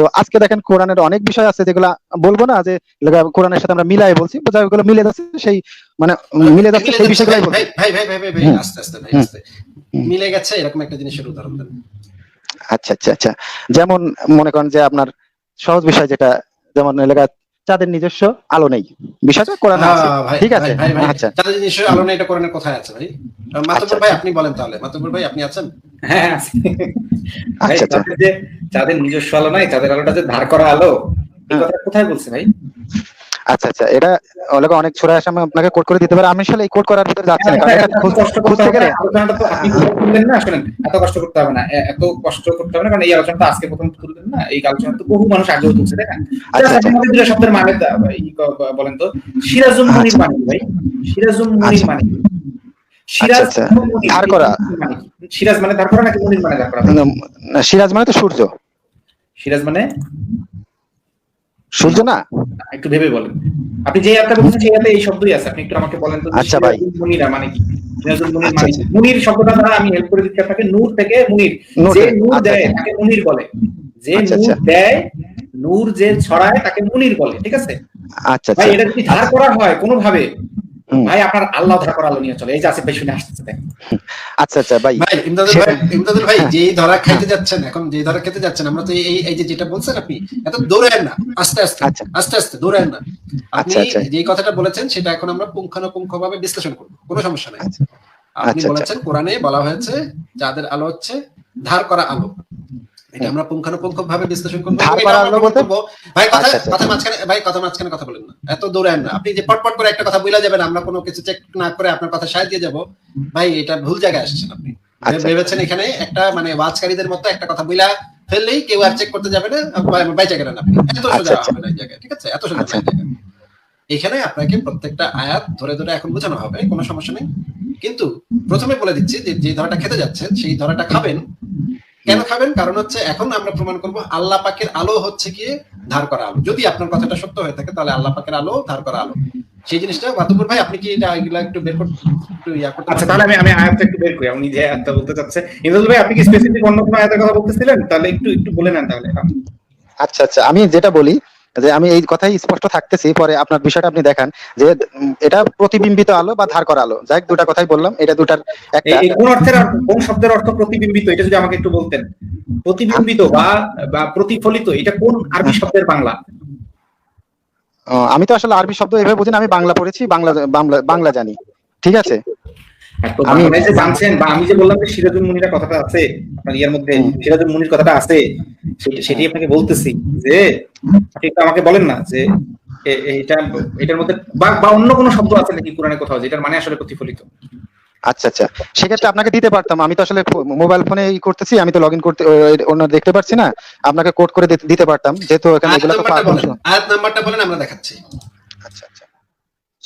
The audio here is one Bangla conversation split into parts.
তো আজকে দেখেন কোরআনের অনেক বিষয় আছে যেগুলা বলব না যে কোরআনের সাথে আমরা মিলাই বলছি ওগুলো মিলে যাচ্ছে সেই মানে মিলে যাচ্ছে সেই বিষয়গুলাই ভাই ভাই ভাই ভাই ভাই আস্তে আস্তে ভাই আস্তে। মিলে গেছে এরকম একটা জিনিসের উদাহরণ দেন। আচ্ছা আচ্ছা আচ্ছা। যেমন মনে করেন যে আপনার সহজ বিষয় যেটা যেমন লেগা চাঁদের নিজস্ব আলো নেই। বিষয়টা কোরআন আছে হ্যাঁ, ভাই, ঠিক আছে? ভাই, ভাই, ভাই, আচ্ছা। তাদের নিজস্ব আলো নেই এটা কোরআনের কোথায় আছে ভাই? মাতুবর আচ্ছা, ভাই আচ্ছা। আপনি বলেন তাহলে। মাতুবর ভাই আপনি আছেন? হ্যাঁ আচ্ছা আচ্ছা। তাদের যাদের নিজস্ব আলো নাই তাদের আলোটা যে ধার করা আলো এই হ্যাঁ। কথা কোথায় বলছেন ভাই? আচ্ছা আচ্ছা এটা ওগুলো অনেক ছোড়া আসে আমি আপনাকে কোড করে দিতে পারি। আমি আসলে এই কোড করার ভিতরে যাচ্ছি না কারণ এটা এত কষ্ট করতে খুঁজতে হবে গেলে আলোচনাটা তো আপনি না শোনেন এত কষ্ট করতে হবে না এত কষ্ট করতে হবে না কারণ এই আলোচনাটা আজকে প্রথম তুললেন না এই আলোচনা তো বহু মানুষ আগেও তুলছে আচ্ছা, আচ্ছা, আচ্ছা। আমাদের দুটো শব্দের মানে বলেন তো সিরাজুল মুনির মানে ভাই? সিরাজুল মুনির আচ্ছা। মানে সিরাজ ধার করা। মানে সিরাজ মানে ধার করা নাকি মুনির মানে ধার করা? সিরাজ মানে তো সূর্য। সিরাজ মানে সূর্য না একটু ভেবে বলেন আপনি যে বলছেন সেই এই শব্দই আছে আপনি একটু আমাকে বলেন তো আচ্ছা ভাই। মুনিরা মানে কি মুনির আচ্ছা, মানে কি? আচ্ছা। মুনির শব্দটা দ্বারা আমি হেল্প করে দিচ্ছি আপনাকে নূর থেকে মুনির যে নূর আচ্ছা, দেয়। তাকে মুনির বলে যে নূর। দেয় নূর যে ছড়ায় তাকে মুনির বলে ঠিক আছে আচ্ছা আচ্ছা এটা যদি ধার করা হয় কোনো ভাবে। ভাই আপনার আল্লাহ ধার করা আলো নিয়ে চলে এই যে আসিফ ভাই শুনে আসতেছে দেখেন। আচ্ছা আচ্ছা ভাই ভাই ইমদাদুল ভাই ইমদাদুল ভাই হ্যাঁ। যে ধরা খাইতে যাচ্ছেন এখন যে ধরা খেতে যাচ্ছেন আমরা তো এই এই যে যেটা বলছেন আপনি এত দৌড়েন না আস্তে আস্তে আচ্ছা। আস্তে আস্তে দৌড়েন না আপনি আচ্ছা, আচ্ছা। যে কথাটা বলেছেন সেটা এখন আমরা পুঙ্খানুপুঙ্খ ভাবে বিশ্লেষণ করব কোনো সমস্যা নাই আচ্ছা। আপনি বলেছেন কোরআনে বলা হয়েছে যাদের আলো হচ্ছে ধার করা আলো এটা আমরা পুঙ্খানুপুঙ্খ ভাবে বিশ্লেষণ করব। ভাই কথা আচ্ছা, আচ্ছা। কথা মাঝখানে ভাই কথা মাঝখানে কথা বলেন না এত দৌড়ান না আপনি যে পটপট করে একটা কথা বলে যাবেন আমরা কোনো কিছু চেক না করে আপনার কথা সায় দিয়ে যাব ভাই এটা ভুল জায়গায় আসছেন আপনি আচ্ছা। ভেবেছেন এখানে একটা মানে ওয়াজকারীদের মতো একটা কথা বইলা ফেললেই কেউ আর চেক করতে যাবে না বাইচা গেলেন আপনি এত সোজা আচ্ছা, আচ্ছা। হবে না জায়গায় ঠিক আছে এত সোজা আচ্ছা। এখানে আপনাকে প্রত্যেকটা আয়াত ধরে ধরে এখন বোঝানো হবে কোনো সমস্যা নেই কিন্তু প্রথমে বলে দিচ্ছি যে যে ধরাটা খেতে যাচ্ছেন সেই ধরাটা খাবেন কেন খাবেন? কারণ হচ্ছে এখন আমরা প্রমাণ করব আল্লাহ পাকের আলো হচ্ছে গিয়ে ধার করা আলো। যদি আপনার কথাটা সত্য হয়ে থাকে তাহলে আল্লাহ পাকের আলো ধার করা আলো। সেই জিনিসটা বাতুপুর ভাই আপনি কি এটা এগুলা একটু বের করতে একটু ইয়া করতে আচ্ছা তাহলে আমি আমি আয়াতটা একটু বের করি। উনি যে আয়াতটা বলতে চাচ্ছে ইমদাদুল ভাই আপনি কি স্পেসিফিক অন্য কোনো আয়াতের কথা বলতেছিলেন? তাহলে একটু একটু বলে নেন তাহলে। আচ্ছা আচ্ছা আমি যেটা বলি যে আমি এই কথাই স্পষ্ট থাকতেছি পরে আপনার বিষয়টা আপনি দেখান যে এটা প্রতিবিম্বিত আলো বা ধার করা আলো। যাই দুটা কথাই বললাম এটা দুটার একটা কোন অর্থের কোন শব্দের অর্থ প্রতিবিম্বিত এটা যদি আমাকে একটু বলতেন। প্রতিবিম্বিত বা বা প্রতিফলিত এটা কোন আরবি শব্দের বাংলা? আমি তো আসলে আরবি শব্দ এভাবে বুঝি না, আমি বাংলা পড়েছি বাংলা বাংলা জানি। ঠিক আছে? আমি- যে জানছেন বা আমি যে বললাম যে সিরাজুল মুনিরা কথাটা আছে আপনার ইয়ার মধ্যে সিরাজুল মুনির কথাটা আছে সেটা- সেটাই আপনাকে বলতেছি যে আপনি আমাকে বলেন না যে এটা এটার মধ্যে বা বা অন্য কোনো শব্দ আছে নাকি কোরআনে কোথাও যেটার মানে আসলে প্রতিফলিত? আচ্ছা আচ্ছা। সেক্ষেত্রে আপনাকে দিতে পারতাম। আমি তো আসলে মোবাইল ফোনে ই করতেছি আমি তো লগ ইন করতে অন্য দেখতে পারছি না। আপনাকে কোড করে দিতে- পারতাম। যেহেতু এখানে এগুলো তো আয়াত নাম্বারটা বলেন আমরা দেখাচ্ছি। আচ্ছা।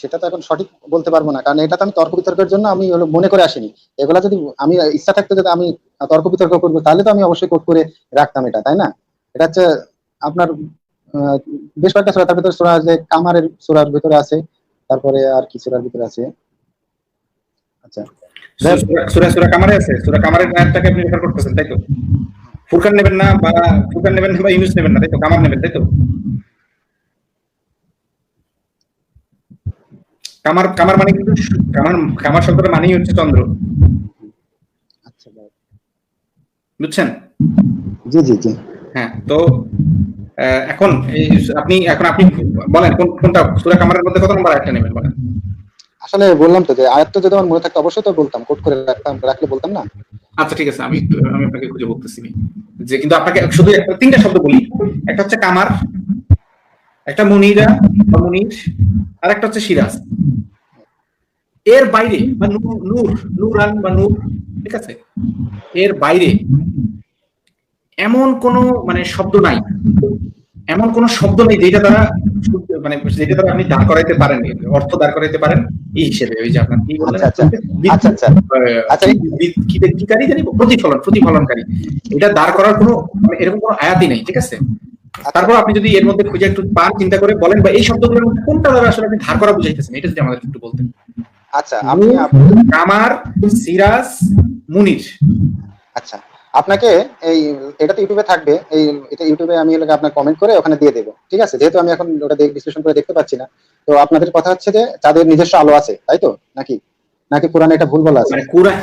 সেটা তো এখন সঠিক বলতে পারব না। কারণ এটা তো আমি তর্ক বিতর্কের জন্য আমি মনে করে আসিনি। এগুলা যদি আমি ইচ্ছা থাকতো যদি আমি তর্ক বিতর্ক করব, তাহলে তো আমি অবশ্যই কোট করে রাখতাম এটা, তাই না? এটা হচ্ছে আপনার বেশ কয়েকটা সোরা তার ভিতরে সোরা যে কামারের সোরার ভিতরে আছে, তারপরে আর কি সোরার ভিতরে আছে? আচ্ছা। সুরা সুরা কামারে আছে? সুরা কামারের আয়াতটাকে আপনি রেফার করতেছেন, তাই তো? ফুরকান নেবেন না বা, ফুরকান নেবেন না বা ইউনুস নেবেন না, তাই তো? কামার নেবেন, তাই তো? কামার কামার মানে কিন্তু কামার কামার শব্দটা মানেই হচ্ছে চন্দ্র। আচ্ছা বুঝছেন? জি জি জি। হ্যাঁ তো এখন আপনি এখন আপনি বলেন কোন কোনটা সুরা কামারের মধ্যে কত নম্বর আয়াতটা নেবেন বলেন। আসলে বললাম তো যে আয়াত তো যদি আমার মনে থাকতো অবশ্যই তো বলতাম কোড করে রাখতাম রাখলে বলতাম না? আচ্ছা ঠিক আছে আমি আমি আপনাকে খুঁজে বলতেছি। যে কিন্তু আপনাকে শুধু একটা তিনটা শব্দ বলি। একটা হচ্ছে কামার একটা মুনিরা বা মুনির আর একটা হচ্ছে সিরাজ। এর বাইরে বা নূর নূর নূরান বা নূর ঠিক আছে? এর বাইরে এমন কোন মানে শব্দ নাই। এমন কোন শব্দ নেই যেটা দ্বারা শুদ্ধ- মানে যেটা তারা আপনি দাঁড় করাইতে পারেন অর্থ দাঁড় করাইতে পারেন। এই হিসেবে ওই যে আপনার কি বললেন? আচ্ছা, আচ্ছা। আচ্ছা কি জানি প্রতিফলন প্রতিফলনকারী। এটা দাঁড় করার কোনো মানে এরকম কোনো আয়াতই নেই ঠিক আছে? তারপর আপনি যদি এর মধ্যে খুঁজে একটু পান চিন্তা করে বলেন বা এই শব্দগুলোর মধ্যে কোনটা দ্বারা আসলে আপনি ধার করা বুঝাইতেছেন? এটা যদি আমাদের একটু বলতেন। আচ্ছা আপনি আপনি- কামার সিরাজ মুনির। আচ্ছা আপনাকে এই এটা তো ইউটিউবে থাকবে এই এটা ইউটিউবে আমি হলো আপনার কমেন্ট করে ওখানে দিয়ে দেবো ঠিক আছে? যেহেতু আমি এখন ওটা দেখ- বিশ্লেষণ করে দেখতে পাচ্ছি না তো আপনাদের কথা হচ্ছে যে তাদের নিজস্ব আলো আছে তাই তো? নাকি? নাকি কোরআনে এটা ভুল বলা আছে? মানে কুরআন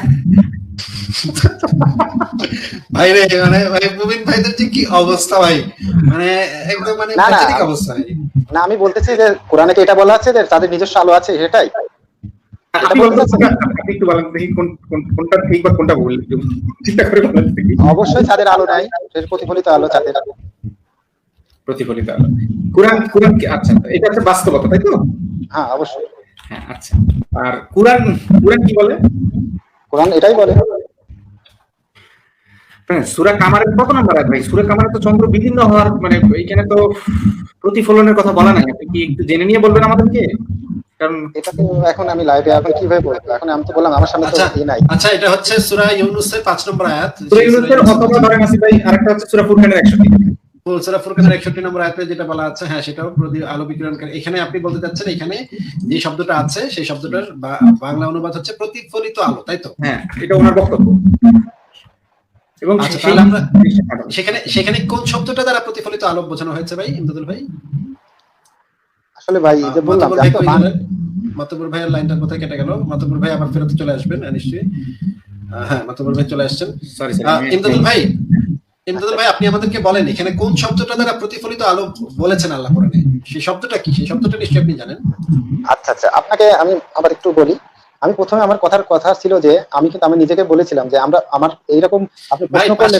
ভাই রে মানে ভাই ভাইদের যে কি অবস্থা ভাই? মানে একদম মানে। অবস্থা না আমি বলতেছি যে কোরআনে কি এটা বলা আছে যে তাদের নিজস্ব আলো আছে? সেটাই আপনি বলতে আপনি একটু কোন কোন- কোনটা ঠিক বা কোনটা ভুল একটু করে অবশ্যই তাদের আলো নাই প্রতিফলিত আলো তাদের। প্রতিফলিত আলো কোরআন কোরআন কি আচ্ছা এটা হচ্ছে বাস্তবতা তাই তো? হ্যাঁ অবশ্যই। হ্যাঁ আচ্ছা। আর কোরআন কোরআন কি বলে? কোরআন এটাই বলে। হ্যাঁ সুরা কামারের কত নাম্বার আছে ভাই? সুরা কামারে তো চন্দ্র বিভিন্ন হওয়ার মানে এখানে তো প্রতিফলনের কথা বলা নাই। আপনি কি একটু জেনে নিয়ে বলবেন আমাদেরকে? কারণ এটা তো এখন আমি লাইভে এখন কীভাবে বলব? এখন আমি তো বললাম আমার সামনে তো আচ্ছা ই নাই। আচ্ছা এটা হচ্ছে সূরা ইউনূসের 5 নম্বর আয়াত। সুরা ইউনূসের অথবা ধরেন আসি ভাই আরেকটা হচ্ছে সুরা ফুরকানের 61 সূরা ফুরকানের 61 নম্বর আয়াতে যেটা বলা আছে হ্যাঁ সেটাও আলো বিকিরণকারী। এখানে আপনি বলতে চাচ্ছেন এখানে যে শব্দটা আছে সেই শব্দটার বাংলা অনুবাদ হচ্ছে প্রতিফলিত আলো তাই তো? হ্যাঁ এটা ওনার বক্তব্য। এবং আচ্ছা, সেই- তাহলে আমরা- সেখানে সেখানে কোন শব্দটা দ্বারা প্রতিফলিত আলো বোঝানো হয়েছে ভাই ইমদাদুল ভাই? আসলে ভাই যে বললাম মাতবর ভাইয়ের লাইনটা কোথায় কেটে গেল। মাতবর ভাই আবার ফেরত চলে আসবেন নিশ্চয়ই। হ্যাঁ মাতবর ভাই চলে আসছেন। সরি ইমদাদুল ভাই ভাই আপনি আমাদেরকে বলেন এখানে কোন শব্দটা দ্বারা প্রতিফলিত আলো বলেছেন আল্লাহ কোরআনে সেই শব্দটা কি? সেই শব্দটা নিশ্চয়ই আপনি জানেন। আচ্ছা আচ্ছা আপনাকে আমি আবার একটু বলি আমি প্রথমে আমার কথার কথা ছিল যে আমি কিন্তু আমি নিজেকে বলেছিলাম যে আমরা আমার এইরকম আপনি প্রশ্ন করলে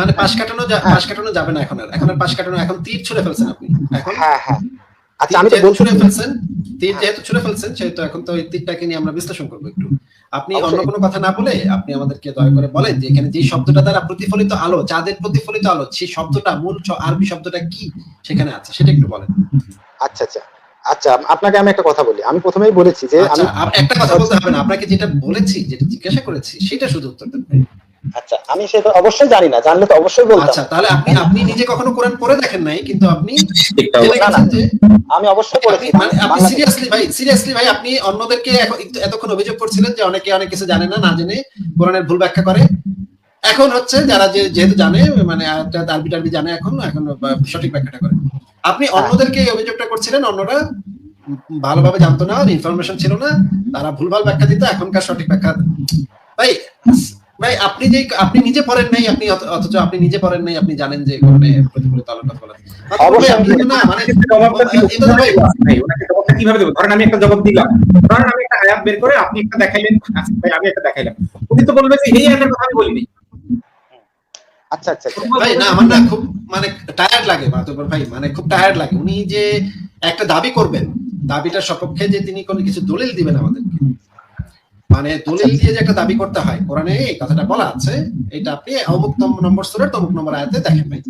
মানে পাশ কাটানো হ্যাঁ। পাশ কাটানো যাবে না এখন আর। এখন আর পাশ কাটানো এখন তীর ছুড়ে ফেলছেন আপনি। এখন হ্যাঁ হ্যাঁ। আচ্ছা আমি তো ছুড়ে ফেলছেন তীর যেহেতু ছুড়ে ফেলছেন সেহেতু এখন তো ওই তীরটাকে নিয়ে আমরা বিশ্লেষণ করব একটু। আপনি অন্য কোনো কথা না বলে আপনি আমাদেরকে দয়া করে বলেন যে এখানে যে শব্দটা দ্বারা প্রতিফলিত আলো চাঁদের প্রতিফলিত আলো সেই শব্দটা মূল আরবি শব্দটা কি সেখানে আছে সেটা একটু বলেন। আচ্ছা আচ্ছা। আচ্ছা আপনাকে আমি একটা কথা বলি। আমি প্রথমেই বলেছি যে আচ্ছা আমি একটা কথা বলতে হবে না। আপনাকে যেটা বলেছি যেটা জিজ্ঞাসা করেছি সেটা শুধু উত্তর দেন। ভাই। আচ্ছা আমি সেটা অবশ্যই জানি না জানলে তো অবশ্যই বলতাম। আচ্ছা তাহলে আপনি আপনি নিজে কখনো কোরআন পড়ে দেখেন নাই কিন্তু আপনি আমি অবশ্যই আপনি মানে আপনি সিরিয়াসলি ভাই সিরিয়াসলি ভাই আপনি অন্যদেরকে এখন- এতক্ষণ অভিযোগ করছিলেন যে অনেকে অনেক কিছু জানে না না জেনে কোরআনের ভুল ব্যাখ্যা করে। এখন হচ্ছে যারা যে যেহেতু জানে মানে আরবি টারবি জানে এখন এখন সঠিক ব্যাখ্যাটা করে। আপনি অন্যদেরকে এই অভিযোগটা করছিলেন অন্যরা ভালোভাবে জানতো না ইনফরমেশন ছিল না তারা ভুলভাল ব্যাখ্যা দিত এখনকার সঠিক ব্যাখ্যা ভাই ভাই আপনি যে আপনি নিজে পড়েন নাই আপনি অথচ আপনি নিজে পড়েন নাই আপনি জানেন যে প্রতিফলিত আলোটা বলা মানে জবাবটা দিব ইমদাদ ভাই ভাই ওনাকে জবাবটা কীভাবে দেবো? ধরেন আমি একটা জবাব দিলাম ধরেন আমি একটা আয়াত বের করে আপনি একটা দেখাইলেন আচ্ছা, ভাই আমি একটা দেখাইলাম। উনি তো বলবে যে এই আয়াতের কথা আমি বলিনি। আচ্ছা আচ্ছা আচ্ছা। ভাই না আমার না খুব মানে টায়ার্ড লাগে মাতবর ভাই মানে খুব টায়ার্ড লাগে। উনি যে একটা দাবি করবেন দাবিটার সপক্ষে যে তিনি কোনো কিছু দলিল দিবেন আমাদেরকে মানে দলিল দিয়ে যে একটা দাবি করতে হয় কোরআনে এই কথাটা বলা আছে এটা আপনি অমুক নম্বর সুরের তমুক নম্বর আয়াতে দেখেন ভাই।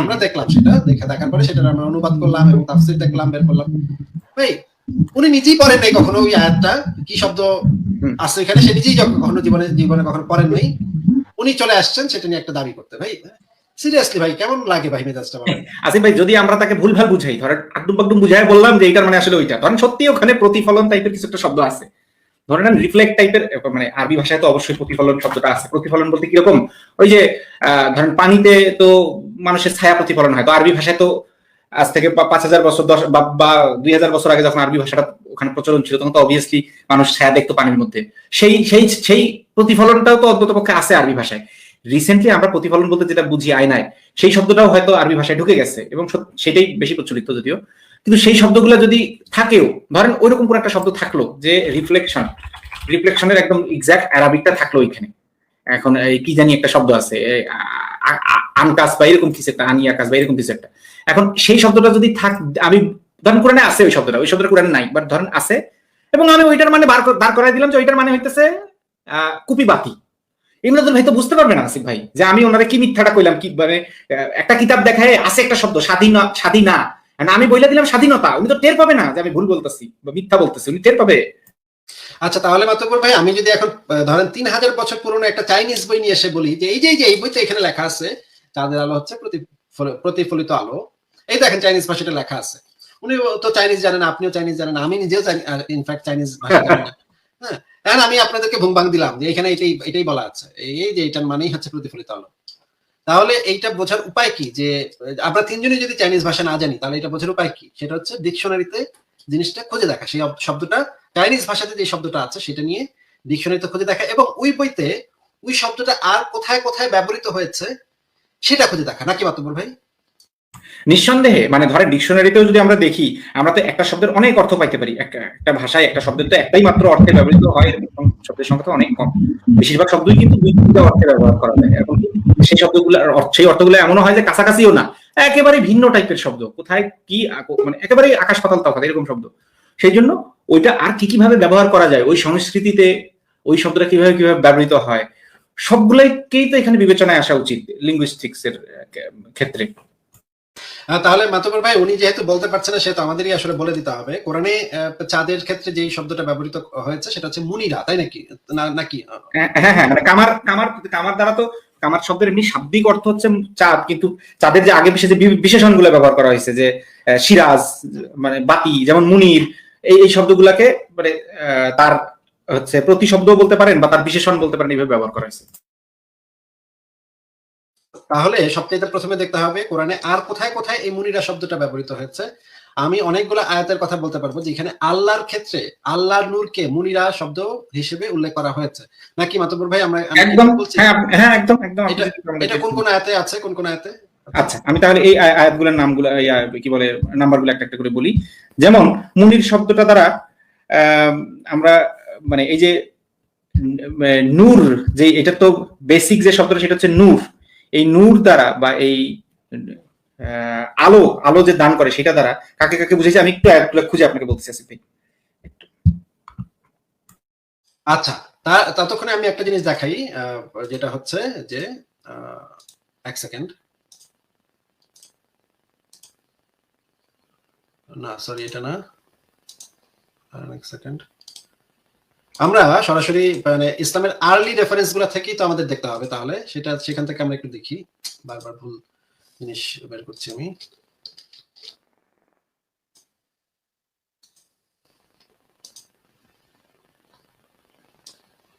আমরা দেখলাম সেটা দেখে দেখার পরে সেটা আমরা অনুবাদ করলাম এবং তাফসীর দেখলাম বের করলাম। ভাই উনি নিজেই পড়েন নাই কখনো ওই আয়াতটা? কি শব্দ আছে এখানে? সে নিজেই কখনো জীবনে জীবনে কখনো পড়েন নাই। উনি চলে আসছেন সেটা নিয়ে একটা দাবি করতে। ভাই সিরিয়াসলি ভাই কেমন লাগে ভাই মেজাজটা আসিফ ভাই যদি আমরা তাকে ভুলভাল বুঝাই ধরেন আকডুম বাকডুম বুঝাই বললাম যে এইটার মানে আসলে ওইটা। ধরেন সত্যি ওখানে প্রতিফলন টাইপের কিছু একটা শব্দ আছে। ধরেন রিফ্লেক্ট টাইপের মানে আরবি ভাষায় তো অবশ্যই প্রতিফলন শব্দটা আছে। প্রতিফলন বলতে কীরকম? ওই যে ধরেন পানিতে তো মানুষের ছায়া প্রতিফলন হয়। তো আরবি ভাষায় তো আজ থেকে পাঁচ হাজার বছর, দশ, বা দুই হাজার বছর আগে যখন আরবি ভাষাটা ওখানে প্রচলন ছিল, তখন তো অবভিয়াসলি মানুষ ছায়া দেখতো পানির মধ্যে। সেই সেই সেই প্রতিফলনটাও তো অন্তত পক্ষে আছে আরবি ভাষায়। রিসেন্টলি আমরা প্রতিফলন বলতে যেটা বুঝি আয়নায় সেই শব্দটাও হয়তো আরবি ভাষায় ঢুকে গেছে এবং সেটাই বেশি প্রচলিত যদিও। কিন্তু সেই শব্দগুলো যদি থাকেও, ধরেন ওইরকম কোন একটা শব্দ থাকল যে রিফ্লেকশন রিফ্লেকশনের একদম এক্সাক্ট অ্যারাবিকটা থাকল ওইখানে। এখন কি জানি একটা শব্দ আছে আনকাস বা এরকম কিছু একটা, আনি আকাশ বা এরকম কিছু একটা। এখন সেই শব্দটা যদি থাক, আমি ধরেন কোরআনে আছে ওই শব্দটা ওই শব্দটা কোরআনে নাই বাট ধরেন আছে, এবং আমি ওইটার মানে বার বার করাই দিলাম যে ওইটার মানে হইতেছে কুপি বাতি ইমরাদুল ভাই তো বুঝতে পারবে না আসিফ ভাই, যে আমি ওনারে কি মিথ্যাটা কইলাম, কি মানে একটা কিতাব দেখায় আছে একটা শব্দ, স্বাধীন, স্বাধীনা আমি বইলা দিলাম স্বাধীনতা। উনি তো টের পাবে না যে আমি ভুল বলতেছি বা মিথ্যা বলতেছি। উনি টের পাবে। আচ্ছা তাহলে মাতবর ভাই, আমি যদি এখন ধরেন তিন হাজার বছর পুরনো একটা চাইনিজ বই নিয়ে এসে বলি, যে এই যে, এই বইতে এখানে লেখা আছে, চাঁদের আলো হচ্ছে প্রতিফলিত আলো। এই দেখেন চাইনিজ ভাষাটা লেখা আছে। উনি তো চাইনিজ জানেন, আপনিও চাইনিজ জানেন, আমি নিজেও ইনফ্যাক্ট চাইনিজ ভাষা জানি হ্যাঁ আমি আপনাদেরকে ভুমবাং দিলাম যে এখানে এটাই এটাই বলা আছে। এই যে, এটার মানেই হচ্ছে প্রতিফলিত আলো। তাহলে এইটা বোঝার উপায় কি? যে, আমরা তিনজনই যদি চাইনিজ ভাষা না জানি, তাহলে এটা বোঝার উপায় কি? সেটা হচ্ছে ডিকশনারিতে জিনিসটা খুঁজে দেখা। সেই শব্দটা চাইনিজ ভাষাতে যে শব্দটা আছে, সেটা নিয়ে ডিকশনারিতে খুঁজে দেখা। এবং ওই বইতে ওই শব্দটা আর কোথায় কোথায় ব্যবহৃত হয়েছে, সেটা খুঁজে দেখা। নাকি মাতব্বর ভাই? নিঃসন্দেহে মানে ধরেন ডিকশনারিতেও যদি আমরা দেখি, আমরা তো একটা শব্দের অনেক অর্থ পাইতে পারি। একটা ভাষায় একটা শব্দের তো একটাই মাত্র অর্থে ব্যবহৃত হয় শব্দের সংখ্যা অনেক কম। বেশিরভাগ শব্দই কিন্তু দুই তিনটা অর্থে ব্যবহার করা যায়। এখন সেই শব্দগুলো সেই অর্থগুলো এমনও হয় যে কাছাকাছিও না। একেবারে ভিন্ন টাইপের শব্দ। কোথায় কি মানে একেবারে আকাশ পাতাল তফাৎ, এরকম শব্দ। সেই জন্য ওইটা আর কি কীভাবে ব্যবহার করা যায়, ওই সংস্কৃতিতে, ওই শব্দটা কীভাবে কীভাবে ব্যবহৃত হয় সবগুলোকেই তো এখানে বিবেচনায় আসা উচিত লিঙ্গুইস্টিক্স এর ক্ষেত্রে। তাহলে মাতবর ভাই উনি যেহেতু বলতে পারছেন না সেহেতু আমাদেরই আসলে বলে দিতে হবে। কোরআনে চাঁদের ক্ষেত্রে যেই শব্দটা ব্যবহৃত হয়েছে সেটা হচ্ছে মুনিরা তাই নাকি? নাকি? হ্যাঁ হ্যাঁ হ্যাঁ, মানে কামার কামার কামার দ্বারা তো কামার শব্দের এমনি শাব্দিক অর্থ হচ্ছে চাঁদ কিন্তু চাঁদের যে আগে পিছিয়ে যে বি- বিশেষণগুলো ব্যবহার করা হয়েছে যে সিরাজ মানে বাতি যেমন মুনির এই এই শব্দগুলাকে মানে তার হচ্ছে প্রতিশব্দ বলতে পারেন বা তার বিশেষণ বলতে পারেন এইভাবে ব্যবহার করা হয়েছে। তাহলে সবচেয়ে প্রথমে দেখতে হবে কোরআনে আর কোথায় কোথায় এই মুনিরা শব্দটা ব্যবহৃত হয়েছে? আমি অনেকগুলো আয়াতের কথা বলতে পারব যেখানে আল্লাহর ক্ষেত্রে আল্লাহর নূরকে মুনিরা শব্দ হিসেবে উল্লেখ করা হয়েছে। নাকি মাতবর ভাই আমরা একদম হ্যাঁ হ্যাঁ একদম একদম এটা- কোন কোন আয়াতে আছে কোন কোন আয়াতে? আচ্ছা আমি তাহলে এই আয়- আয়াতগুলোর নামগুলো কি বলে নাম্বারগুলো একটা একটা করে বলি। যেমন মুনির শব্দটা দ্বারা আহ, আমরা মানে এই যে নূর যে এটা তো বেসিক যে শব্দটা সেটা হচ্ছে নূর। এই নূর দ্বারা বা এই আলো আলো যে দান করে সেটা দ্বারা কাকে কাকে বুঝেছি আমি একটু খুঁজে আপনাকে বলতেছি, আসিফ আচ্ছা ততক্ষণে আমি একটা জিনিস দেখাই যেটা হচ্ছে যে এক সেকেন্ড। না, সরি, এটা না। এক সেকেন্ড। আমরা সরাসরি মানে ইসলামের আর্লি রেফারেন্সগুলা থেকেই তো আমাদের দেখতে হবে তাহলে। সেটা, সেখান থেকে আমরা একটু দেখি। বারবার ভুল জিনিস বের করছি আমি।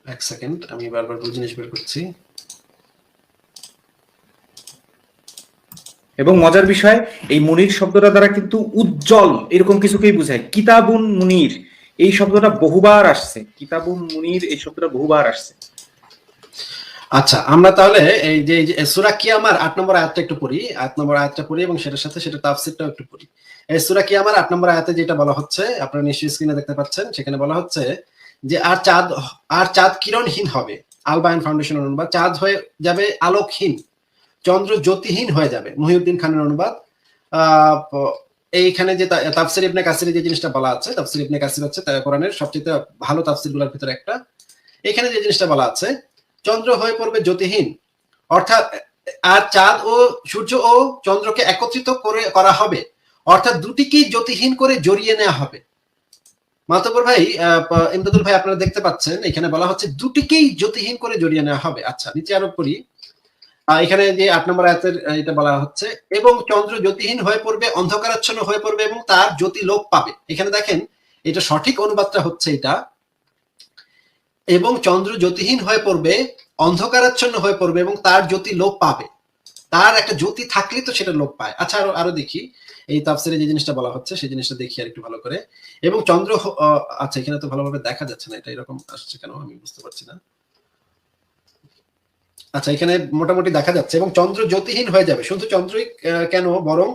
এক সেকেন্ড আমি বারবার ভুল জিনিস বের করছি। এবং মজার বিষয়, এই মুনির শব্দটা দ্বারা কিন্তু উজ্জ্বল এরকম কিছুকেই বোঝায়। কিতাবুন মুনির। এই শব্দটা বহুবার আসছে। কিতাবুন মুনির এই শব্দটা বহুবার আসছে। আচ্ছা আমরা তাহলে এই যে সুরা কিয়ামার আট নম্বর আয়াতটা একটু পড়ি, আট নম্বর আয়াতটা পড়ি এবং সেটার সাথে সেটা তাফসিরটাও একটু পড়ি। এই সুরা কিয়ামার আট নম্বর আয়াতে যেটা বলা হচ্ছে, আপনারা নিশ্চয়ই স্ক্রিনে দেখতে পাচ্ছেন, সেখানে বলা হচ্ছে যে, আর চাঁদ আর চাঁদ কিরণহীন হবে। আলবায়ন ফাউন্ডেশন অনুবাদ, চাঁদ হয়ে যাবে আলোকহীন, চন্দ্র জ্যোতিহীন হয়ে যাবে। মহিউদ্দিন খানের অনুবাদ এইখানে যে তাফসির ইবনে কাসির যে জিনিসটা বলা আছে, তাফসির ইবনে কাসির হচ্ছে কোরআনের সবচেয়ে ভালো তাফসিরগুলোর ভিতরে একটা। এখানে যে জিনিসটা বলা আছে, চন্দ্র হয়ে পড়বে জ্যোতিহীন। অর্থাৎ আর চাঁদ ও সূর্য ও চন্দ্রকে একত্রিত করে, করা হবে। অর্থাৎ দুটিকেই জ্যোতিহীন করে জড়িয়ে নেওয়া হবে। মাতবর ভাই ইমদাদুল ভাই আপনারা দেখতে পাচ্ছেন, এখানে বলা হচ্ছে দুটিকেই জ্যোতিহীন করে জড়িয়ে নেওয়া হবে। আচ্ছা নিচে আরও করি এখানে যে আট নম্বর আয়াতের এটা বলা হচ্ছে, এবং চন্দ্র জ্যোতিহীন হয়ে পড়বে, অন্ধকারাচ্ছন্ন হয়ে পড়বে এবং তার জ্যোতি লোপ পাবে। এখানে দেখেন, এটা সঠিক অনুবাদটা হচ্ছে এটা, এবং চন্দ্র জ্যোতিহীন হয়ে পড়বে, অন্ধকারাচ্ছন্ন হয়ে পড়বে এবং তার জ্যোতি লোপ পাবে। তার একটা জ্যোতি থাকলে তো সেটা লোপ পায়। আচ্ছা আরও আরও দেখি, এই তাফসিরে যে জিনিসটা বলা হচ্ছে, সেই জিনিসটা দেখি আর একটু ভালো করে। এবং চন্দ্র আচ্ছা এখানে তো ভালোভাবে দেখা যাচ্ছে না, এটা এরকম আসছে কেন আমি বুঝতে পারছি না। আচ্ছা এখানে মোটামুটি দেখা যাচ্ছে এবং চন্দ্র জ্যোতিহীন হয়ে যাবে। শুধু চন্দ্রই কেন? বরং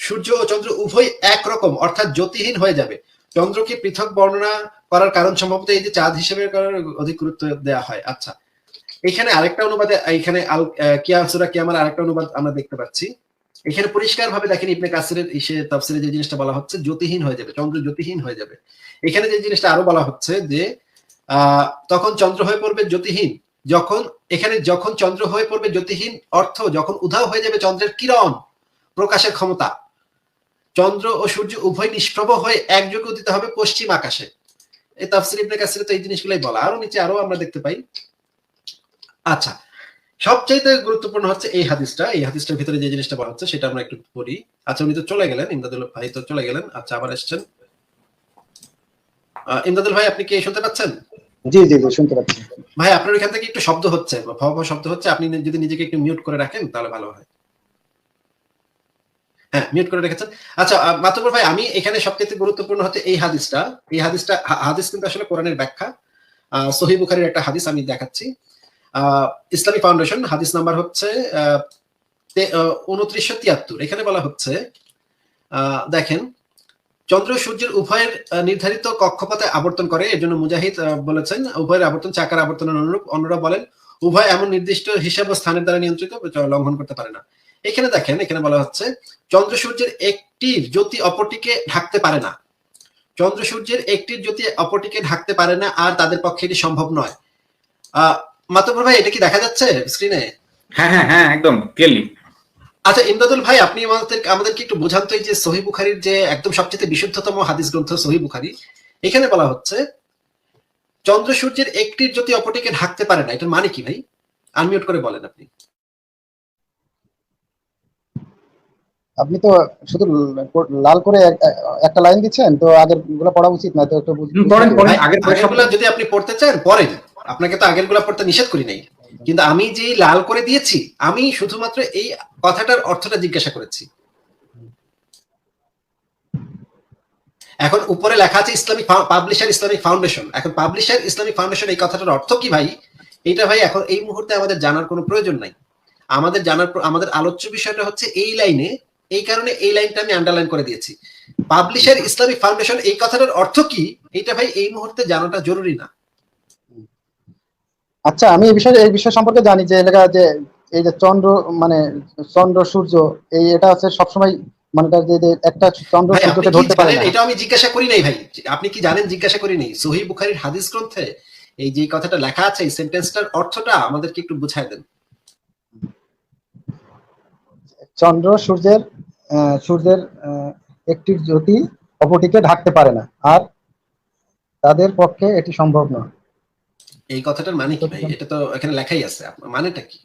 সূর্য ও চন্দ্র উভয় একরকম অর্থাৎ জ্যোতিহীন হয়ে যাবে। চন্দ্রকে পৃথক বর্ণনা করার কারণ সম্ভবত এই যে চাঁদ হিসেবে অধিক গুরুত্ব দেওয়া হয়। আচ্ছা এখানে আরেকটা অনুবাদে এখানে আল আহ, কিয়া সুরা কিয়ামার আরেকটা অনুবাদ আমরা দেখতে পাচ্ছি। এখানে পরিষ্কার ভাবে দেখেন ইবনে কাসিরের ইসে তাফসিরে যে জিনিসটা বলা হচ্ছে জ্যোতিহীন হয়ে যাবে চন্দ্র জ্যোতিহীন হয়ে যাবে। এখানে যে জিনিসটা আরও বলা হচ্ছে যে তখন চন্দ্র হয়ে পড়বে জ্যোতিহীন। যখন, এখানে যখন চন্দ্র হয়ে পড়বে জ্যোতিহীন অর্থ, যখন উধাও হয়ে যাবে চন্দ্রের কিরণ, প্রকাশের ক্ষমতা। চন্দ্র ও সূর্য উভয় নিষ্প্রভ হয়ে একযোগে উদিত হবে পশ্চিম আকাশে। এই তাফসির ইবনে তো এই জিনিসগুলাই বলা। আরও নিচে আরও আমরা দেখতে পাই। আচ্ছা সবচাইতে গুরুত্বপূর্ণ হচ্ছে এই হাদিসটা। এই হাদিসটার ভিতরে যে জিনিসটা বলা হচ্ছে, সেটা আমরা একটু পড়ি। আচ্ছা উনি তো চলে গেলেন, ইমদাদুল ভাই তো চলে গেলেন। আচ্ছা আবার এসছেন। ইমদাদুল ভাই, আপনি কি শুনতে পাচ্ছেন? জি জি জি, শুনতে পাচ্ছি। ভাই, আপনার এখান থেকে একটু শব্দ হচ্ছে ভব শব্দ হচ্ছে, আপনি যদি নিজেকে একটু মিউট করে রাখেন, তাহলে ভালো হয়। হ্যাঁ মিউট করে রেখেছেন। আচ্ছা মাতবর ভাই, আমি এখানে সবচেয়ে গুরুত্বপূর্ণ হচ্ছে এই হাদিসটা। এই হাদিসটা হাদিস কিন্তু আসলে কোরআনের ব্যাখ্যা। সহি বুখারির একটা হাদিস আমি দেখাচ্ছি। ইসলামী ফাউন্ডেশন, হাদিস নাম্বার হচ্ছে উনত্রিশশো তিয়াত্তর। এখানে বলা হচ্ছে দেখেন চন্দ্র সূর্যের উভয়ের নির্ধারিত কক্ষপথে আবর্তন করে। এর জন্য মুজাহিদ বলেছেন, উভয়ের আবর্তন চাকার আবর্তনের অনুরূপ। অন্যরা বলেন, উভয় এমন নির্দিষ্ট হিসাব ও স্থানের দ্বারা নিয়ন্ত্রিত লঙ্ঘন করতে পারে না। এখানে দেখেন, এখানে বলা হচ্ছে, চন্দ্র সূর্যের একটি জ্যোতি অপরটিকে ঢাকতে পারে না। চন্দ্র সূর্যের একটির জ্যোতি অপরটিকে ঢাকতে পারে না, আর তাদের পক্ষে এটি সম্ভব নয়। আহ মাতবর ভাই, এটা কি দেখা যাচ্ছে স্ক্রিনে হ্যাঁ হ্যাঁ হ্যাঁ একদম ক্লিয়ারলি আচ্ছা ইমদাদুল ভাই আপনি আমাদের আমাদেরকে একটু বোঝান তো এই যে সহি বুখারির যে একদম সবচেয়ে বিশুদ্ধতম হাদিস গ্রন্থ সহি বুখারি এখানে বলা হচ্ছে চন্দ্র সূর্যের একটির জ্যোতি অপরটিকে ঢাকতে পারে না। এটার মানে কি ভাই? আনমিউট করে বলেন আপনি। আপনি তো শুধু লাল করে একটা লাইন দিচ্ছেন তো আগেরগুলো পড়া উচিত না তো একটু পড়েন, পড়েন। আগের যদি আপনি পড়তে চান পড়েন আপনাকে তো আগেরগুলা পড়তে নিষেধ করি নাই। কিন্তু আমি যে লাল করে দিয়েছি, আমি শুধুমাত্র এই কথাটার অর্থটা জিজ্ঞাসা করেছি। এখন উপরে লেখা আছে ইসলামিক পাবলিশার ইসলামিক ফাউন্ডেশন। এখন পাবলিশার ইসলামিক ফাউন্ডেশন এই কথাটার অর্থ কি ভাই? এটা ভাই এখন এই মুহূর্তে আমাদের জানার কোনো প্রয়োজন নাই। আমাদের জানার আমাদের আলোচ্য বিষয়টা হচ্ছে এই লাইনে, এই কারণে এই লাইনটা আমি আন্ডারলাইন করে দিয়েছি। পাবলিশার ইসলামিক ফাউন্ডেশন এই কথাটার অর্থ কি? এটা ভাই এই মুহূর্তে জানাটা জরুরি না। আচ্ছা আমি এই বিষয়ে এই বিষয় সম্পর্কে জানি যে এলাকা যে এই যে চন্দ্র মানে চন্দ্র সূর্য এই এটা হচ্ছে সবসময় মানে এটা যে একটা চন্দ্র সূর্যকে ধরতে পারে না। এটা আমি জিজ্ঞাসা করি নাই ভাই। আপনি কি জানেন জিজ্ঞাসা করি নাই? সহি বুখারীর হাদিস গ্রন্থে এই যে কথাটা লেখা আছে এই সেন্টেন্সটার অর্থটা আমাদেরকে একটু বুঝায় দেন। চন্দ্র সূর্যের সূর্যের একটি জ্যোতি অপরটিকে ঢাকতে পারে না আর তাদের পক্ষে এটি সম্ভব নয়। এই কথাটার মানে কি ভাই? এটা তো এখানে লেখাই আছে। মানেটা কি?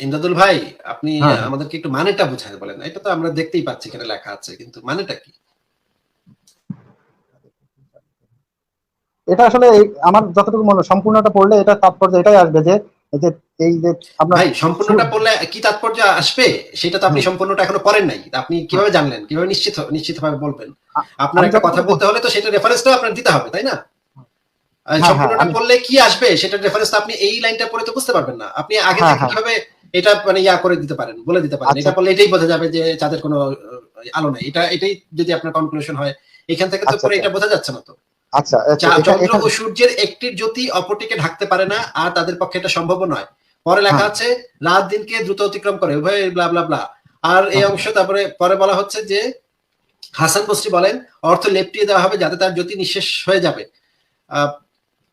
ইমদাদুল ভাই আপনি হ্যাঁ। আমাদেরকে একটু মানেটা বুঝায় বলেন। এটা তো আমরা দেখতেই পাচ্ছি এখানে লেখা আছে কিন্তু মানেটা কি? এটা আসলে আমার যতটুকু মনে হয়, সম্পূর্ণটা পড়লে এটা তাৎপর্য এটাই আসবে যে এই যে এই যে আপনার ভাই সম্পূর্ণটা পড়লে কি তাৎপর্য আসবে? সেটা তো আপনি সম্পূর্ণটা এখনও পড়েন নাই। আপনি কীভাবে জানলেন? কীভাবে নিশ্চিত নিশ্চিত ভাবে বলবেন আপনার একটা কথা বলতে হলে তো সেটা রেফারেন্সটাও আপনার দিতে হবে তাই না? হ্যাঁ, সম্পূর্ণটা আমি- পড়লে কি আসবে সেটা রেফারেন্স আপনি এই লাইনটা পড়ে তো বুঝতে পারবেন না। আপনি আগে হ্যাঁ, থেকে হ্যাঁ। কীভাবে এটা মানে ইয়া করে দিতে পারেন বলে দিতে পারেন আচ্ছা। এটা পড়লে এটাই বোঝা যাবে যে চাঁদের কোনো আলো নেই। এটা এটাই যদি আপনার কনক্লুশন হয় এখান থেকে তো আচ্ছা, পরে আচ্ছা। এটা বোঝা যাচ্ছে না তো। আচ্ছা আচ্ছা, চন্দ্র ও সূর্যের একটির জ্যোতি অপরটিকে ঢাকতে পারে না আর তাদের পক্ষে এটা সম্ভব নয়। পরে লেখা হ্যাঁ। আছে রাত দিনকে দ্রুত অতিক্রম করে উভয় ব্লা ব্লা ব্লা আর এই হ্যাঁ। অংশ তারপরে পরে বলা হচ্ছে যে হাসান বস্রি বলেন অর্থ লেপটিয়ে দেওয়া হবে যাতে তার জ্যোতি নিঃশেষ হয়ে যাবে।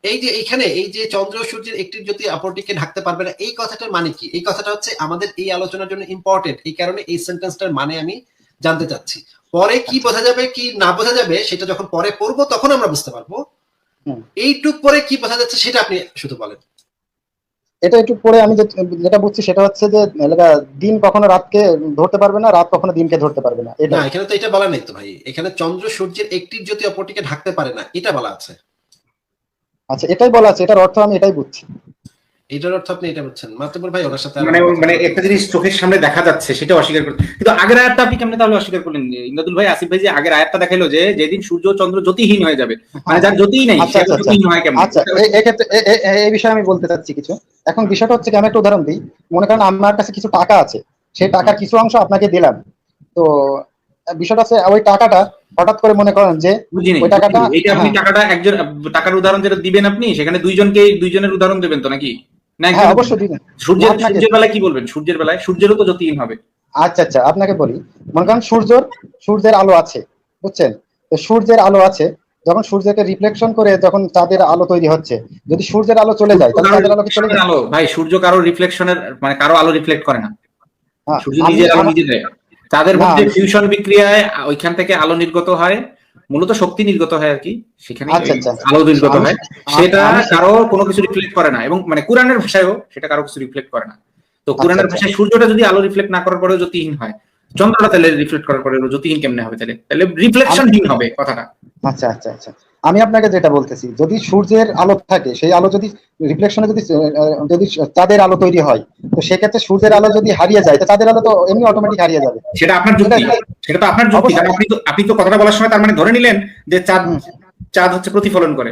এই যে এখানে এই যে চন্দ্র সূর্যের একটি জ্যোতি অপরটিকে ঢাকতে পারবে না এই কথাটার মানে কি? এই কথাটা হচ্ছে আমাদের এই আলোচনার জন্য ইম্পর্টেন্ট এই কারণে এই সেন্টেন্সটার মানে আমি জানতে চাচ্ছি। পরে কি বোঝা যাবে কি না বোঝা যাবে সেটা যখন পরে পড়ব তখন আমরা বুঝতে পারব। এইটুক পরে কি বোঝা যাচ্ছে সেটা আপনি শুধু বলেন। এটা একটু পরে আমি যেটা বুঝছি সেটা হচ্ছে যে দিন কখনো রাতকে ধরতে পারবে না রাত কখনো দিনকে ধরতে পারবে না। এটা এখানে তো এটা বলা নেই তো ভাই। এখানে চন্দ্র সূর্যের একটির জ্যোতি অপরটিকে ঢাকতে পারে না এটা বলা আছে। আচ্ছা এটাই বলা আছে এটার অর্থ আমি এটাই বুঝছি। এটার অর্থ আপনি এটা বুঝছেন। মাতবর ভাই ওনার সাথে মানে মানে একটা জিনিস চোখের সামনে দেখা যাচ্ছে সেটা অস্বীকার করতে কিন্তু আগের আয়াতটা আপনি কেমনে তাহলে অস্বীকার করলেন? ইন্দাদুল ভাই আসিফ ভাই যে আগের আয়াতটা দেখাইলো যে যেদিন সূর্য চন্দ্র জ্যোতিহীন হয়ে যাবে মানে যার জ্যোতিই নেই আচ্ছা, সে আচ্ছা, জ্যোতিহীন হয় কেমন? আচ্ছা এক্ষেত্রে এ- এই বিষয়ে আমি বলতে চাচ্ছি কিছু। এখন বিষয়টা হচ্ছে কি আমি একটা উদাহরণ দিই। মনে করেন আমার কাছে কিছু টাকা আছে সেই টাকার কিছু অংশ আপনাকে দিলাম। তো বিষয়টা হচ্ছে ওই টাকাটা হঠাৎ করে মনে করেন যে ওই টাকাটা- এইটা আপনি হ্যাঁ। টাকাটা একজন টাকার উদাহরণ যেটা দিবেন আপনি সেখানে দুইজনকে দুইজনের উদাহরণ দেবেন তো নাকি? না হ্যাঁ অবশ্যই সূর্যের আপনাকে- সূর্যের বেলায় কি বলবেন? সূর্যের বেলায়? সূর্যেরও তো জ্যোতিহীন হবে। আচ্ছা আচ্ছা আপনাকে বলি। মনে করেন সূর্যর সূর্যের আলো আছে বুঝছেন? তো সূর্যের আলো আছে যখন সূর্যকে রিফ্লেকশন করে যখন চাঁদের আলো তৈরি হচ্ছে যদি সূর্যের আলো চলে যায় তাহলে চাঁদের আলো কি চলে যায়। আলো ভাই সূর্য কারও রিফ্লেকশনের মানে কারও আলো রিফ্লেক্ট করে না। হ্যাঁ, সূর্য নিজের আলো নিজে দেয়। তাদের মধ্যে ফিউশন বিক্রিয়ায় ওইখান থেকে আলো নির্গত হয় মূলত শক্তি নির্গত হয় আর কি সেখানে আচ্ছা, আচ্ছা। আলো নির্গত হয়। সেটা কারও কোনো কিছু রিফ্লেক্ট করে না এবং মানে কোরআনের ভাষায়ও সেটা কারও কিছু রিফ্লেক্ট করে না। তো কোরআনের আচ্ছা। ভাষায় সূর্যটা যদি আলো রিফ্লেক্ট না করার পরেও জ্যোতিহীন হয় চন্দ্রটা তাহলে রিফ্লেক্ট করার পরে জ্যোতিহীন কেমনে হবে তাহলে? তাহলে রিফ্লেকশনহীন হবে কথাটা। আচ্ছা আচ্ছা আচ্ছা। আমি আপনাকে যেটা বলতেছি যদি সূর্যের আলো থাকে সেই আলো যদি রিফ্লেকশনে যদি যদি চাঁদের আলো তৈরি হয় তো সেক্ষেত্রে সূর্যের আলো যদি হারিয়ে যায় তো চাঁদের আলো তো এমনি অটোমেটিক হারিয়ে যাবে। সেটা আপনার যুক্তি। সেটা তো আপনার যুক্তি। আপনি তো আপনি তো কথাটা বলার সময় তার মানে ধরে নিলেন যে চাঁদ চাঁদ হচ্ছে প্রতিফলন করে।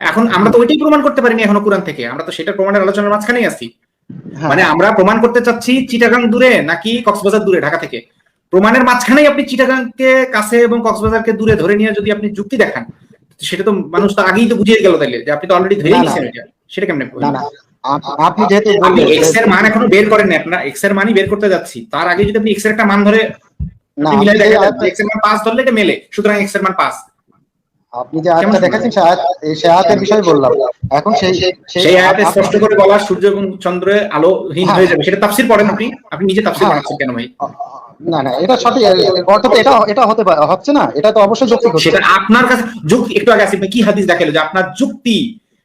এখন আমরা তো ওইটাই প্রমাণ করতে পারিনি এখনও কোরআন থেকে। আমরা তো সেটা প্রমাণের আলোচনার মাঝখানেই আছি। হ্যাঁ। মানে আমরা প্রমাণ করতে চাচ্ছি চিটাগাং দূরে নাকি কক্সবাজার দূরে ঢাকা থেকে। প্রমাণের মাঝখানেই আপনি চিটাগাংকে কাছে এবং কক্সবাজারকে দূরে ধরে নিয়ে যদি আপনি যুক্তি দেখান সেটা তো মানুষ তো আগেই তো বুঝিয়ে গেল তাইলে যে আপনি তো অলরেডি ধরে। নিয়েছেন এটা। সেটা কেমনে না না। আপনি যেহেতু আপনি এক্সের মান এখনও বের করেন না আপনার এক্সের মানই বের করতে যাচ্ছি। তার আগে যদি আপনি এক্সের একটা মান ধরে এক্সের মান পাঁচ ধরলে এটা মেলে সুতরাং এক্সের মান পাঁচ। আপনি যে আয়াতটা দেখাচ্ছেন সে এই সে আয়াতের বিষয়ে বললাম। এখন সেই সেই আয়াতে স্পষ্ট করে বলা সূর্য এবং চন্দ্রের আলোহীন হ্যাঁ। হয়ে যাবে। সেটা তাফসির পড়েন আপনি? আপনি নিজে তাফসির হ্যাঁ। পড়াচ্ছেন কেন ভাই? না না এটা সঠিক অর্থাৎ এটা এটা হতে হচ্ছে না? এটা তো অবশ্যই যৌক্তিক সেটা আপনার কাছে যুক্তি একটু আগে আসিফ কি হাদিস দেখাল যে আপনার যুক্তি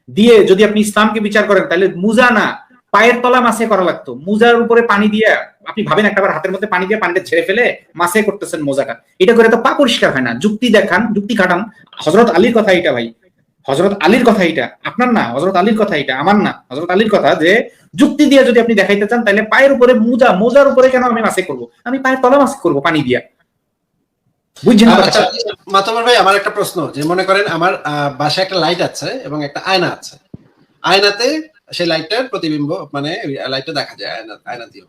দিয়ে যদি আপনি ইসলামকে বিচার করেন তাহলে মুজা না পায়ের তলা মাসে করা লাগতো। মুজার উপরে পানি দিয়ে আপনি ভাবেন একটাবার হাতের মধ্যে পানি দিয়ে পানিটা ছেড়ে ফেলে মাসে করতেছেন মোজাটা। এটা করে তো পা পরিষ্কার হয় না। যুক্তি দেখান যুক্তি খাটান হজরত আলীর কথা এটা ভাই। হজরত আলীর কথা এটা আপনার না হজরত আলীর কথা এটা আমার না হজরত আলীর কথা যে যুক্তি দিয়ে যদি আপনি দেখাইতে চান তাহলে পায়ের উপরে মোজা মোজার উপরে কেন আমি মাসে করব? আমি পায়ের তলা মাসে করব পানি দিয়া। বুঝছেন আচ্ছা ভাই আমার একটা প্রশ্ন যে মনে করেন আমার বাসায় একটা লাইট আছে এবং একটা আয়না আছে। আয়নাতে সেই লাইটটার প্রতিবিম্ব মানে লাইটটা দেখা যায় আয়না আয়না দিয়েও।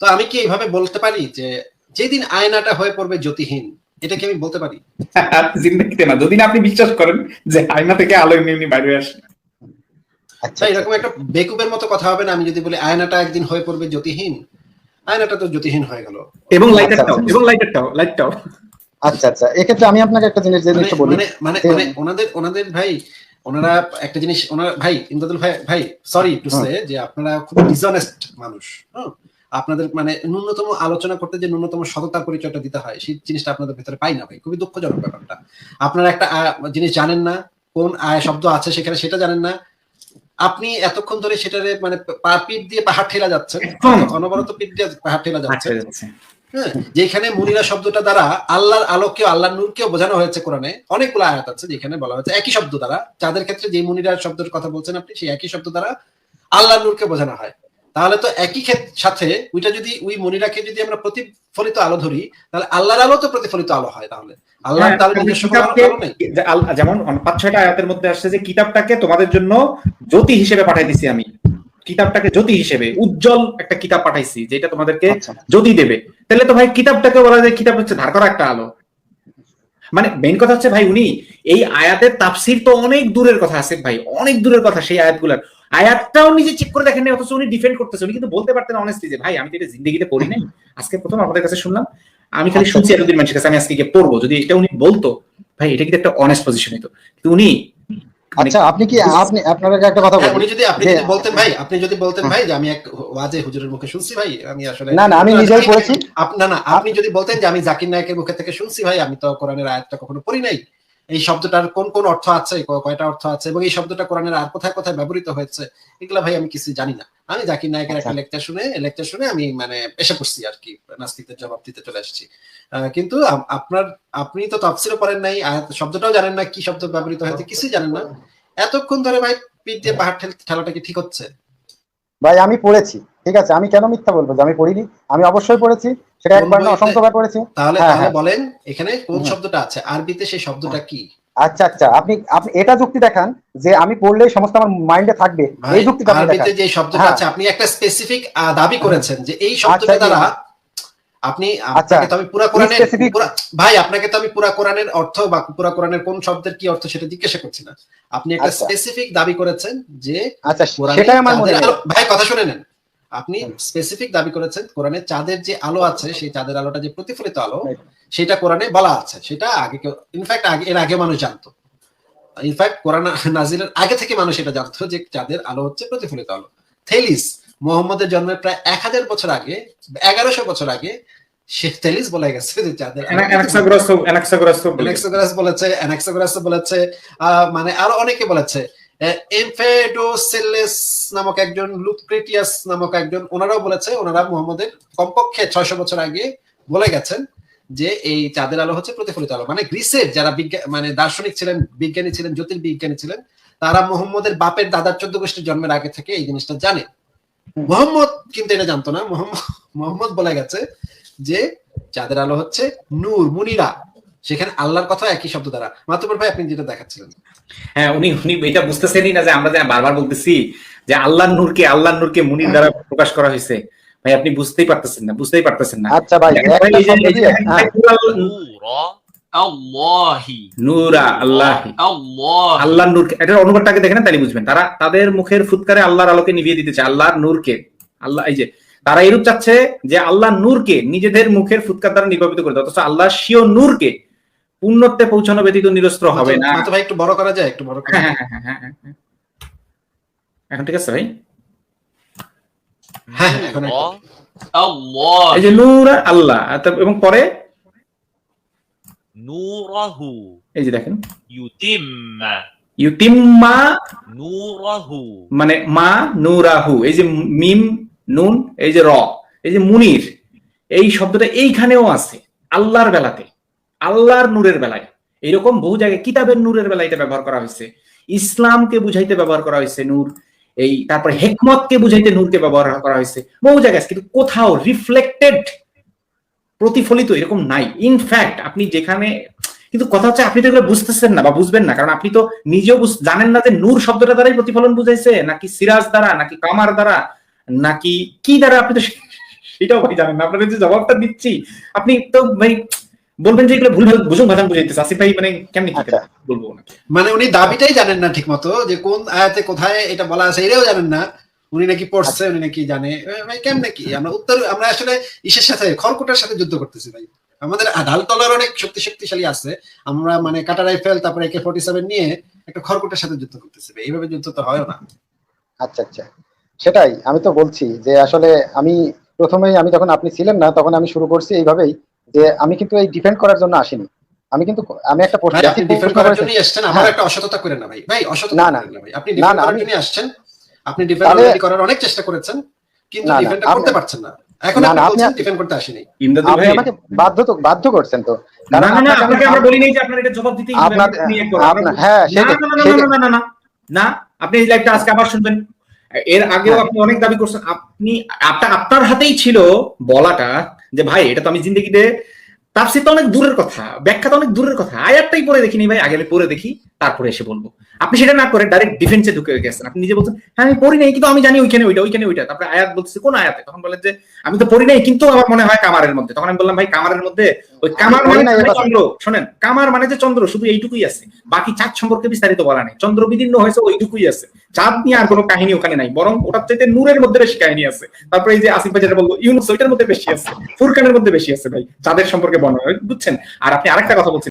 তো আমি কি এইভাবে বলতে পারি যে যেদিন আয়নাটা হয়ে পড়বে জ্যোতিহীন এটা কি আমি বলতে পারি। জিন্দেগিতে না যদি না আপনি বিশ্বাস করেন যে আয়না থেকে আলো এমনি এমনি বাইরে আসে। আচ্ছা আচ্ছা এরকম একটা বেকুবের মতো কথা হবে না আমি যদি বলি আয়নাটা একদিন হয়ে পড়বে জ্যোতিহীন আয়নাটা তো জ্যোতিহীন হয়ে গেল। এবং লাইটারটাও আচ্ছা। এবং লাইটারটাও লাইটটাও আচ্ছা আচ্ছা এক্ষেত্রে আমি আপনাকে একটা জিনিস মানে জিনিসটা বলি। মানে মানে মানে ওনাদের ওনাদের ভাই ওনারা একটা জিনিস ওনার ভাই ইমদাদুল ভাই ভাই সরি টু সে যে আপনারা খুব ডিসঅনেস্ট মানুষ হ্যাঁ? আপনাদের মানে ন্যূনতম আলোচনা করতে যে ন্যূনতম সততার পরিচয়টা দিতে হয় সেই জিনিসটা আপনাদের ভেতরে পাই না ভাই। খুবই দুঃখজনক ব্যাপারটা। আপনারা একটা জিনিস জানেন না কোন আয় শব্দ আছে সেখানে সেটা জানেন না। আপনি এতক্ষণ ধরে সেটারে মানে পিঠ দিয়ে পাহাড় ঠেলা যাচ্ছেন। অনবরত পিঠ দিয়ে পাহাড় ঠেলা যাচ্ছে। হ্যাঁ যেখানে মুনিরা শব্দটা দ্বারা আল্লাহর আলোকে আল্লাহর নূরকেও বোঝানো হয়েছে কোরআনে। অনেকগুলো আয়াত আছে যেখানে বলা হয়েছে একই শব্দ দ্বারা। যাদের ক্ষেত্রে যে মুনিরা শব্দের কথা বলছেন আপনি সেই একই শব্দ দ্বারা আল্লাহর নূরকে বোঝানো হয়। তাহলে তো একই সাথে ওইটা যদি ওই মনিরাকে যদি আমরা প্রতিফলিত আলো ধরি তাহলে আল্লাহর আলো তো প্রতিফলিত আলো হয় তাহলে। আল্লাহ হ্যাঁ, যেমন পাঁচ ছয়টা আয়াতের মধ্যে আসছে যে কিতাবটাকে তোমাদের জন্য জ্যোতি হিসেবে পাঠাই দিছি আমি। কিতাবটাকে জ্যোতি হিসেবে উজ্জ্বল একটা কিতাব পাঠাইছি যেটা তোমাদেরকে আচ্ছা। জ্যোতি দেবে। তাহলে তো ভাই কিতাবটাকে বলা যায় কিতাব হচ্ছে ধার করা একটা আলো। মানে মেইন কথা হচ্ছে ভাই উনি এই আয়াতের তাফসির তো অনেক দূরের কথা আছে ভাই অনেক দূরের কথা সেই আয়াতগুলার। আয়াতটাও নিজে চেক করে দেখেন অথচ উনি ডিফেন্ড করতেছে। উনি কিন্তু বলতে পারতেন অনেস্টলি যে ভাই আমি তো এটা জিন্দগিতে পড়ি নাই। আজকে প্রথম আপনাদের কাছে শুনলাম। আমি খালি আচ্ছা। শুনছি এতদিন মানুষের কাছে আমি আজকে গিয়ে পড়ব। যদি এটা উনি বলতো ভাই এটা কিন্তু একটা অনেস্ট পজিশন হতো কিন্তু উনি আচ্ছা আপনি কি আপনি আপনাকে একটা কথা হ্যাঁ, উনি যদি আপনি যদি বলতেন ভাই আপনি যদি বলতেন ভাই যে আমি এক ওয়াজে হুজুরের মুখে শুনছি ভাই আমি আসলে না না আমি নিজেই পড়েছি। না না আপনি যদি বলতেন যে আমি জাকির নায়কের মুখে থেকে শুনছি ভাই আমি তো কোরআনের আয়াতটা কখনো পড়ি নাই। এই শব্দটার কোন কোন অর্থ আছে কয়টা অর্থ আছে এবং এই শব্দটা কোরআনের আর কোথায় কোথায় ব্যবহৃত হয়েছে এগুলা ভাই আমি কিছু জানি না। আমি জাকির নায়কের একটা আচ্ছা। লেকচার শুনে লেকচার শুনে আমি মানে এসে পড়ছি আর কি নাস্তিকদের জবাব দিতে চলে আসছি। কিন্তু আপনার আপনি তো তফসিলও পড়েন নাই শব্দটাও জানেন না কি শব্দ ব্যবহৃত হয়েছে কিছুই জানেন না। এতক্ষণ ধরে ভাই পিঠ দিয়ে পাহাড় ঠেল- ঠেলাটা কি ঠিক হচ্ছে? ভাই আমি পড়েছি। ঠিক আছে আমি কেন মিথ্যা বলব? যে আমি পড়িনি আমি অবশ্যই পড়েছি সেটা একবার না? অসংখ্যবার পড়েছি। তাহলে হ্যাঁ, হ্যাঁ। বলেন এখানে কোন শব্দটা আছে? আরবিতে সেই শব্দটা কি? আচ্ছা আচ্ছা আপনি আপনি এটা যুক্তি দেখান যে আমি পড়লে সমস্ত আমার মাইন্ডে থাকবে এই যুক্তিটা আপনি দেখান। আরবিতে যে শব্দটা হ্যাঁ। আছে আপনি একটা স্পেসিফিক দাবি করেছেন যে এই শব্দটা আচ্ছা, দ্বারা আপনি আচ্ছা, আপনাকে তো আমি পুরা কোরআনের ভাই আপনাকে তো আমি পুরা কোরআনের অর্থ বা পুরা কোরআনের কোন শব্দের কি অর্থ সেটা জিজ্ঞাসা করছি না। আপনি একটা আচ্ছা। স্পেসিফিক দাবি করেছেন যে আচ্ছা সেটাই আমার মনে ভাই কথা শুনে নেন। আপনি স্পেসিফিক দাবি করেছেন কোরআনে চাঁদের যে আলো আছে সেই চাঁদের আলোটা যে প্রতিফলিত আলো সেটা কোরআনে বলা আছে। সেটা আগে কেউ ইনফ্যাক্ট আগে এর আগে মানুষ জানতো। ইনফ্যাক্ট কোরআন নাজিলের আগে থেকে মানুষ এটা জানতো যে চাঁদের আলো হচ্ছে প্রতিফলিত আলো। থেলিস মোহাম্মদের জন্মের প্রায় এক হাজার বছর আগে এগারোশো বছর আগে সে থেলিস বলে গেছে যে চাঁদের বলেছে। বলেছে আহ, মানে আরও অনেকে বলেছে এমফেডোসেলেস নামক একজন লুক্রেটিয়াস নামক একজন ওনারাও বলেছে ওনারা মোহাম্মদের কমপক্ষে ছয়শো বছর আগে বলে গেছেন যে এই চাঁদের আলো হচ্ছে প্রতিফলিত আলো। মানে গ্রিসের যারা বিজ্ঞান মানে দার্শনিক ছিলেন বিজ্ঞানী ছিলেন জ্যোতির্বিজ্ঞানী ছিলেন তারা মোহাম্মদের বাপের দাদার চোদ্দ গোষ্ঠীর জন্মের আগে থেকে এই জিনিসটা জানে। মোহাম্মদ কিন্তু এটা জানতো না। মোহাম্মদ মোহাম্মদ বলে গেছে যে চাঁদের আলো হচ্ছে নূর মুনিরা। সেখানে আল্লাহর কথা একই শব্দ দ্বারা। মাতুবর ভাই আপনি যেটা দেখাচ্ছিলেন। হ্যাঁ উনি উনি এটা বুঝতেছেনই না যে আমরা যে বারবার বলতেছি যে আল্লাহর নূরকে আল্লাহর নূরকে মুনির দ্বারা প্রকাশ করা হয়েছে। ভাই আপনি বুঝতেই পারতেছেন না বুঝতেই পারতেছেন না। আচ্ছা ভাই দেখেন হ্যাঁ। বুঝবেন। তারা তাদের মুখের ফুৎকারে আল্লাহর আলোকে নিভিয়ে দিতেছে আল্লাহ এই যে তারা এরূপ চাচ্ছে যে আল্লাহ নূরকে নিজেদের মুখের ফুৎকার দ্বারা নির্বাপিত করে অথচ আল্লাহ শিও নূরকে পূর্ণত্বে পৌঁছানো ব্যতীত নিরস্ত্র আচ্ছা, হবে না। আচ্ছা ভাই একটু বড় করা যায় একটু বড় করা এখন ঠিক আছে ভাই? হ্যাঁ, হ্যাঁ, এই যে নূর আল্লাহ এবং পরে? নূরাহু। এই যে দেখেন। নূরাহু। মানে মা নূরাহু এই যে মিম নুন এই যে র এই যে মুনির এই শব্দটা এইখানেও আছে আল্লাহর বেলাতে। আল্লাহর নূরের বেলায়। এরকম বহু জায়গায় কিতাবের নূরের বেলায় এটা ব্যবহার করা হয়েছে। ইসলামকে বুঝাইতে ব্যবহার করা হয়েছে নূর। এই তারপরে হেকমতকে বুঝাইতে নূরকে ব্যবহার করা হয়েছে। বহু জায়গায় কিন্তু কোথাও রিফ্লেক্টেড প্রতিফলিত এরকম নাই। ইনফ্যাক্ট আপনি যেখানে, কিন্তু কথা হচ্ছে আপনি তো এগুলো বুঝতেছেন না বা বুঝবেন না, কারণ আপনি তো নিজেও জানেন না যে নূর শব্দটা দ্বারাই প্রতিফলন বুঝাইছে, নাকি সিরাজ দ্বারা, নাকি কামার দ্বারা, নাকি কি দ্বারা? আপনি তো সেটাও ভাই জানেন না। আপনাদের যে জবাবটা দিচ্ছি, আপনি তো ভাই বলবেন যে এগুলো ভুল ভালো বুঝুন ভাষা বুঝাইতেছে আসিফ ভাই মানে কেমনি কি আচ্ছা। বলব মানে উনি দাবিটাই জানেন না ঠিক মতো যে কোন আয়াতে কোথায় এটা বলা আছে এটাও জানেন না। উনি নাকি পড়ছে উনি নাকি জানে। ভাই কেমনে কি? আমরা উত্তর আমরা আসলে ইসের সাথে খড়কুটার সাথে যুদ্ধ করতেছি ভাই। আমাদের ঢাল তলার অনেক শক্তি শক্তিশালী আছে। আমরা মানে কাটা রাইফেল তারপরে একে ফোর্টি সেভেন নিয়ে একটা খড়কুটার সাথে যুদ্ধ করতেছি ভাই। এইভাবে যুদ্ধ তো হয় না। আচ্ছা আচ্ছা। সেটাই আমি তো বলছি যে আসলে আমি প্রথমেই আমি যখন আপনি ছিলেন না তখন আমি শুরু করছি এইভাবেই। যে আমি কিন্তু এই ডিফেন্ড করার জন্য আসিনি। আমি কিন্তু আমি একটা ভাই আপনি ডিফেন্ড করার জন্য আসছেন আমার হ্যাঁ। একটা অসততা করেন না ভাই। ভাই অসততা না, না। ভাই। আপনি না, ডিফেন্ড না, করার জন্য আসছেন আপনি ডিফেন্ড অলরেডি করার অনেক চেষ্টা করেছেন কিন্তু ডিফেন্ড করতে পারছেন না। এখন আপনি না, আপনি- বলছেন ডিফেন্ড করতে আসেনি। ইমদাদুল ভাই আমাকে বাধ্য তো বাধ্য করছেন তো। কারণ না না আপনাকে আমরা বলি নাই যে আপনার এটা জবাব দিতেই হবে, আপনি এক করুন। আপনার হ্যাঁ না, আপনি এই লাইভটা আজকে আবার শুনবেন। এর আগেও হ্যাঁ। আপনি অনেক দাবি করছেন। আপনি আপনার আপনার হাতেই ছিল বলাটা যে ভাই, এটা তো আমি জিন্দগিতে, তাফসির তো অনেক দূরের কথা, ব্যাখ্যা তো অনেক দূরের কথা। আয়াতটাই পরে দেখিনি ভাই, আগে পরে দেখি। তারপরে এসে বলব। আপনি সেটা না করে ডাইরেক্ট ডিফেন্সে ঢুকে গেছেন। আপনি নিজে বলছেন হ্যাঁ আমি পড়ি নাই কিন্তু আমি জানি ওইখানে ওইটা ওইখানে ওইটা। তারপরে আয়াত বলতেছে কোন আয়াতে? তখন বলেন যে আমি তো পড়ি নাই কিন্তু আমার মনে হয় কামারের মধ্যে। তখন আমি বললাম ভাই কামারের মধ্যে ওই কামার মানে। চন্দ্র। শোনেন কামার মানে যে চন্দ্র শুধু এইটুকুই আছে। বাকি চাঁদ সম্পর্কে বিস্তারিত বলা নেই। চন্দ্র বিদীর্ণ হয়েছে ওইটুকুই আছে। চাঁদ নিয়ে আর কোনো কাহিনী ওখানে নাই বরং ওটার চাইতে নূরের মধ্যে বেশি কাহিনী আছে। তারপরে এই যে আসিফ ভাই যেটা বলল ইউনুস ওইটার মধ্যে বেশি আছে ফুরকানের মধ্যে বেশি আছে ভাই চাঁদের সম্পর্কে বর্ণনা বুঝছেন? আর আপনি আরেকটা কথা বলছেন